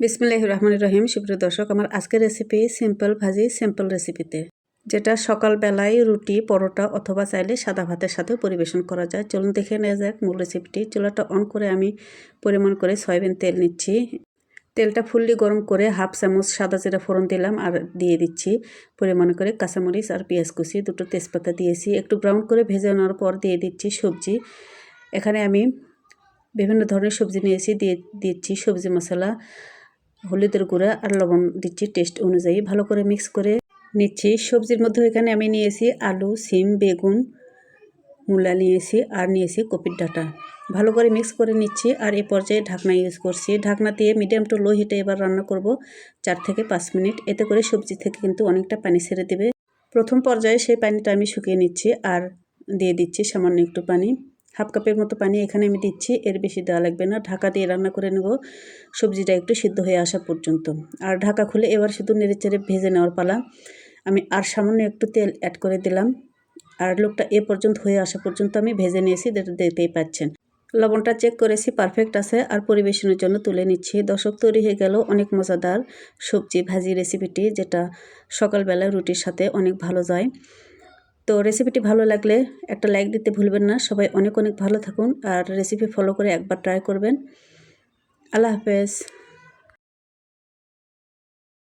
বিসমিল্লাহ রহমান রহিম। সুপ্রিয় দর্শক, আমার আজকের রেসিপি সিম্পল ভাজি সিম্পল রেসিপিতে যেটা সকালবেলায় রুটি, পরোটা অথবা চাইলে সাদা ভাতের সাথেও পরিবেশন করা যায়। চলুন দেখে নেওয়া যাক মূল রেসিপিটি চুলাটা অন করে আমি পরিমাণ করে সয়াবিন তেল নিচ্ছি। তেলটা ফুললি গরম করে হাফ চামচ সাদা জিরা ফোড়ন দিলাম আর দিয়ে দিচ্ছি পরিমাণ করে কাঁচামরিচ আর পেঁয়াজ কুচি। দুটো তেজপাতা দিয়েছি। একটু ব্রাউন করে ভেজে নেওয়ার পর দিয়ে দিচ্ছি সবজি। এখানে আমি বিভিন্ন ধরনের সবজি নিয়েছি। দিয়ে দিচ্ছি সবজি মশলা। হলুদের গুঁড়া আর লবণ দিচ্ছি টেস্ট অনুযায়ী। ভালো করে মিক্স করে নিচ্ছি। সবজির মধ্যে এখানে আমি নিয়েছি আলু, সিম, বেগুন, মূলা নিয়েছি আর নিয়েছি কপির ডাটা। ভালো করে মিক্স করে নিচ্ছি আর এই পর্যায়ে ঢাকনা ইউজ করছি। ঢাকনা দিয়ে মিডিয়াম টু লো হিটে এবার রান্না করব চার থেকে পাঁচ মিনিট। এতে করে সবজি থেকে কিন্তু অনেকটা পানি ছেড়ে দেবে। প্রথম পর্যায়ে সেই পানিটা আমি শুকিয়ে নিচ্ছি আর দিয়ে দিচ্ছি সামান্য একটু পানি। হাফ কাপের মতো পানি এখানে আমি দিচ্ছি, এর বেশি দেওয়া লাগবে না। ঢাকা দিয়ে রান্না করে নেব। সবজিটা একটু সিদ্ধ হয়ে আসা পর্যন্ত। আর ঢাকা খুলে এবার শুধু নেড়ে চেড়ে ভেজে নেওয়ার পালা। আমি আর সামান্য একটু তেল অ্যাড করে দিলাম। আর লোকটা এ পর্যন্ত হয়ে আসা পর্যন্ত আমি ভেজে নিয়েছি দেখতেই পাচ্ছেন। লবণটা চেক করেছি পারফেক্ট আছে। আর পরিবেশনের জন্য তুলে নিচ্ছি। দর্শক, তৈরি হয়ে গেল অনেক মজাদার সবজি ভাজি রেসিপিটি যেটা সকালবেলা রুটির সাথে অনেক ভালো যায়। তো রেসিপিটি ভালো লাগলে একটা লাইক দিতে ভুলবেন না। সবাই অনেক অনেক ভালো থাকুন আর রেসিপি ফলো করে একবার ট্রাই করবেন। আল্লাহ হাফেজ।